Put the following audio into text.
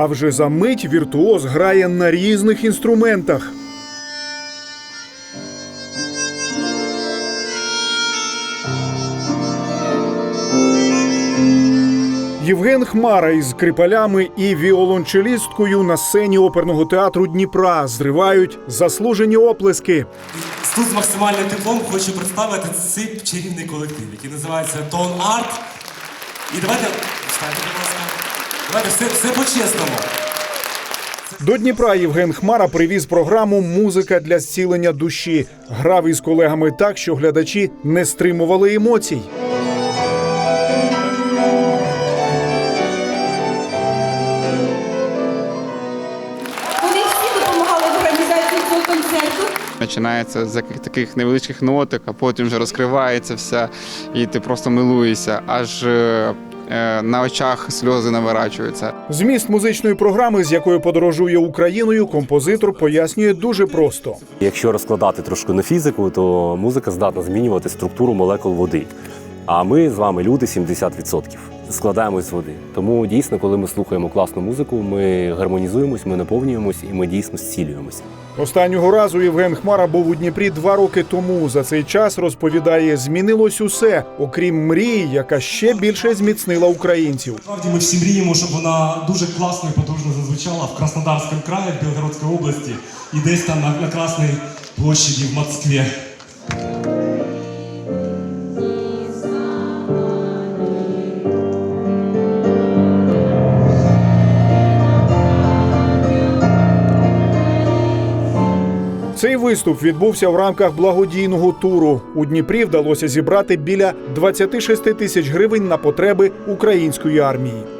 А вже за мить віртуоз грає на різних інструментах. Євген Хмара із скрипалями і віолончелісткою на сцені оперного театру Дніпра зривають заслужені оплески. Тут з максимальним теплом хочу представити цей чарівний колектив, який називається Tone Art. І давайте встаньте, будь ласка. Давайте все, все по-чесному. До Дніпра Євген Хмара привіз програму Музика для зцілення душі. Грав із колегами так, що глядачі не стримували емоцій. Вони всі допомагали в організації цього концерту. Починається з яких- таких невеличких ноток, а потім вже розкривається вся, і ти просто милуєшся, аж е, на очах сльози наворачуються. Зміст музичної програми, з якою подорожує Україною, композитор пояснює дуже просто. Якщо розкладати трошки на фізику, то музика здатна змінювати структуру молекул води. А ми з вами люди 70% складаємось з води. Тому дійсно, коли ми слухаємо класну музику, ми гармонізуємось, ми наповнюємось і ми дійсно зцілюємося. Останнього разу Євген Хмара був у Дніпрі два роки тому. За цей час розповідає, змінилось усе, окрім мрії, яка ще більше зміцнила українців. Насправді ми всі мріємо, щоб вона дуже класно і потужно зазвучала в Краснодарському краї, в Білгородській області і десь там на, на Красній площаді в Москві. Виступ відбувся в рамках благодійного туру. У Дніпрі вдалося зібрати біля 26 тисяч гривень на потреби української армії.